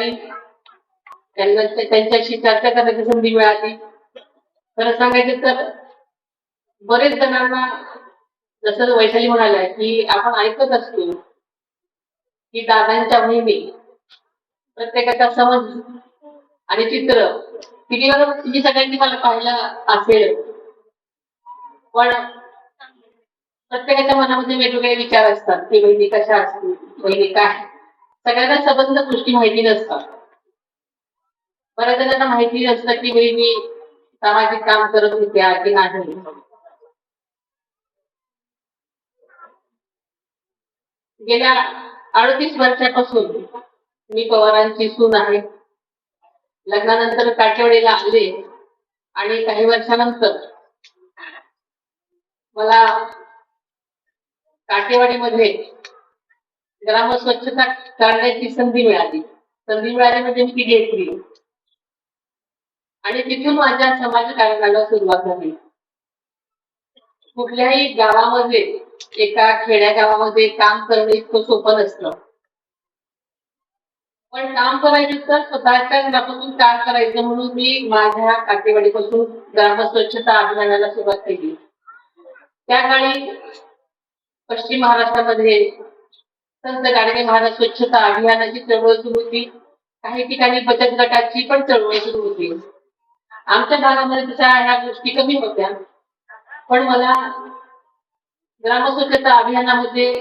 त्यांना त्यांच्याशी चर्चा करण्याची संधी मिळाली. खरं सांगायचं तर बरेच जणांना जसं वैशाली म्हणाल्या की आपण ऐकत असतो की दादांच्या मोहिमी प्रत्येकाचा समज आणि चित्र टीव्हीवर तुम्ही सगळ्यांनी मला पाहिलं असेल. पण प्रत्येकाच्या मनामध्ये वेगवेगळे विचार असतात की बहिणी कशा असतील बहिणी काय? सगळ्यांना संबंध गोष्टी माहिती नसतात. बऱ्याच जणांना माहिती नसतं की मी सामाजिक काम करत होत्या की नाही. गेल्या अडतीस वर्षापासून मी पवारांची सून आहे. लग्नानंतर काठेवाडीला आले आणि काही वर्षानंतर मला काठेवाडीमध्ये ग्राम स्वच्छता करण्याची संधी मिळाली. संधी मिळाली म्हणजे मी ती घेतली आणि तिथून माझ्या समाज समाजकारणाला सुरुवात झाली. कुठल्याही गावामध्ये एका खेड्या गावामध्ये काम करणं इतकं सोपं नसतं. पण काम करायचं तर स्वतःच्या घरापासून काम करायचं म्हणून मी माझ्या काठेवाडीपासून ग्राम स्वच्छता अभियानाला सुरुवात केली. त्या काळी पश्चिम महाराष्ट्रामध्ये संत गाडगे महाराज स्वच्छता अभियानाची चळवळ सुरू होती. काही ठिकाणी बचत गटाची पण चळवळ सुरू होती. आमच्या भागामध्ये तशा ह्या गोष्टी कमी होत्या. पण मला ग्राम स्वच्छता अभियानामध्ये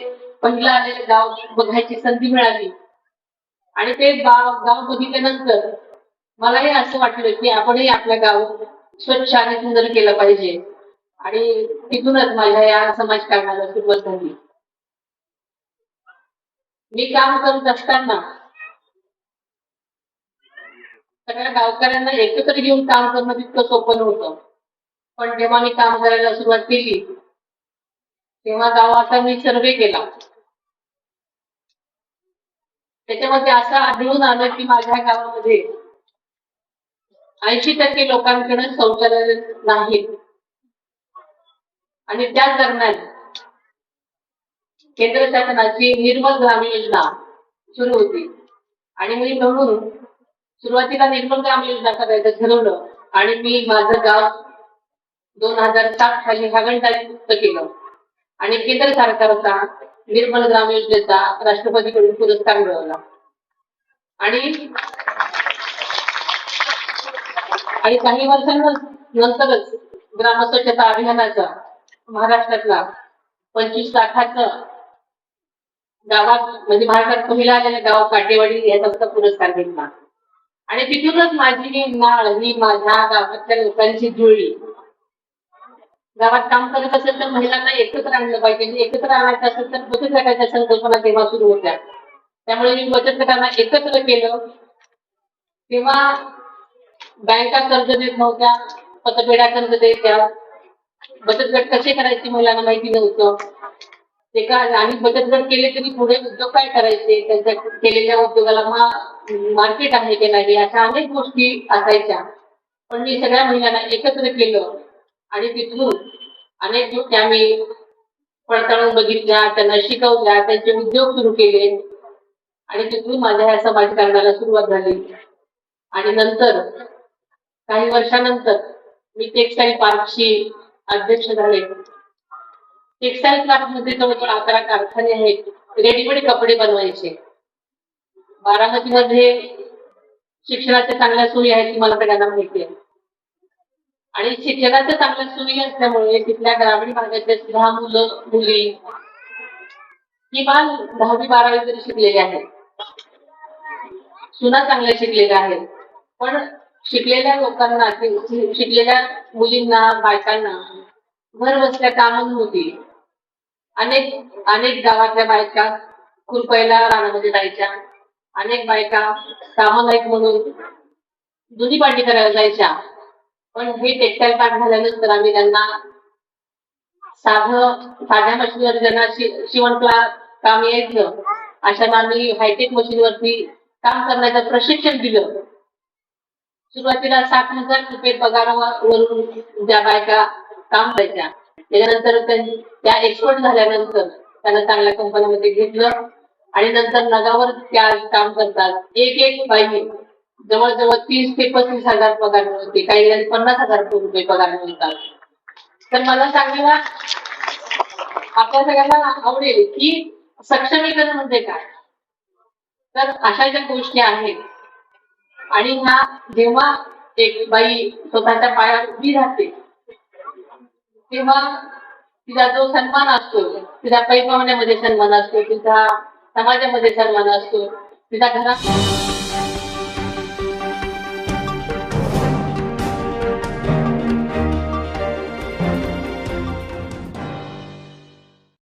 पहिला आलेले गाव बघायची संधी मिळाली. आणि ते गाव गाव बघितल्यानंतर मलाही असं वाटलं की आपणही आपलं गाव स्वच्छ आणि सुंदर केलं पाहिजे. आणि तिथूनच माझ्या या समाजकारणाला सुरुवात झाली. मी काम करत असताना सगळ्या गावकऱ्यांना एकत्र घेऊन काम करणं तितकं सोपं नव्हतं. पण जेव्हा मी काम करायला सुरुवात केली तेव्हा गावाचा मी सर्वे केला. त्याच्यामध्ये असं आढळून आलं की माझ्या गावामध्ये ऐंशी टक्के लोकांकडे शौचालय नाहीत. आणि त्याच दरम्यान केंद्र शासनाची निर्मल ग्राम योजना सुरू होती. आणि मी म्हणून सुरुवातीला निर्मल ग्राम योजना करायचं ठरवलं आणि मी माझं गाव दोन हजार सात साली हागणदारी मुक्त केलं. आणि केंद्र सरकारचा निर्मल ग्राम योजनेचा राष्ट्रपतीकडून पुरस्कार मिळवला. आणि आणि काही वर्षांनंतरच ग्राम स्वच्छता अभियानाचा महाराष्ट्रातला पंचवीस लाखाचं गावात म्हणजे भारतात पहिला आलेलं गाव काटेवाडी याचा पुरस्कार घेतला आणि तिथूनच माझी माळ नाळ ही माझ्या गावातल्या लोकांची जुळली गावात काम करत असेल तर महिलांना एकत्र आणलं पाहिजे. एकत्र आणायचं असेल तर बचत गटाच्या संकल्पना तेव्हा सुरू होत्या. त्यामुळे मी बचत गटांना एकत्र केलं. तेव्हा बँका कर्ज देत नव्हत्या पतपेढ्या कर्ज देत्या बचत गट कसे करायचे महिलांना माहिती नव्हतं. ते का आणि बचत जर केले तरी पुढे उद्योग काय करायचे? त्यांच्या केलेल्या उद्योगाला मार्केट आहे की नाही? अशा अनेक गोष्टी असायच्या. पण मी सगळ्या महिलांना एकत्र केलं आणि तिथून अनेक गोष्टी आम्ही पडताळून बघितल्या त्यांना शिकवल्या त्यांचे उद्योग सुरू केले. आणि तिथून माझ्या ह्या समाजकारणाला सुरुवात झाली. आणि नंतर काही वर्षानंतर मी टेक्सटाईल पार्कची अध्यक्ष झाले. टेक्सटाईल क्राफ्टमध्ये जवळजवळ म्हणजे अकरा कारखाने आहेत रेडीमेड कपडे बनवायचे. बारामतीमध्ये शिक्षणाच्या चांगल्या सोयी आहेत ती मला सगळ्यांना माहिती आहे. आणि शिक्षणाच्या चांगल्या सोयी असल्यामुळे तिथल्या ग्रामीण भागातल्या सुद्धा मुलं मुली किमान दहावी बारावी तरी शिकलेले आहेत सुना चांगल्या शिकलेल्या आहेत पण शिकलेल्या लोकांना शिकलेल्या मुलींना बायकांना घर बसल्या कामं नव्हती अनेक अनेक गावातल्या बायका खुरपायला रानामध्ये जायच्या. अनेक बायका कामं म्हणून दुधी पाटी करायला जायच्या. पण हे टेक्सटाईल पार्क झाल्यानंतर आम्ही त्यांना साध साध्या मशीनवर त्यांना शि- शिवण क्लास काम यायचं अशांना आम्ही हायटेक मशीनवरती काम करण्याचं प्रशिक्षण दिलं. सुरुवातीला सात हजार रुपये पगारावरून त्या बायका काम करायच्या. त्याच्यानंतर त्यांनी त्या एक्सपर्ट झाल्यानंतर त्यांना चांगल्या कंपन्यांमध्ये घेतलं. आणि नंतर नगावर त्या काम करतात. एक एक बाई जवळजवळ तीस ते पस्तीस हजार पगार मिळते. काही पन्नास हजार रुपये पगार मिळतात. तर मला सांगायला आपल्या सगळ्यांना आवडेल की सक्षमीकरण म्हणजे काय? तर अशा ज्या गोष्टी आहेत आणि ह्या जेव्हा एक बाई स्वतःच्या पायावर उभी राहते किंवा तिचा जो सन्मान असतो तिचा पैमावण्यामध्ये सन्मान असतो तिचा समाजामध्ये सन्मान असतो तिचा घरात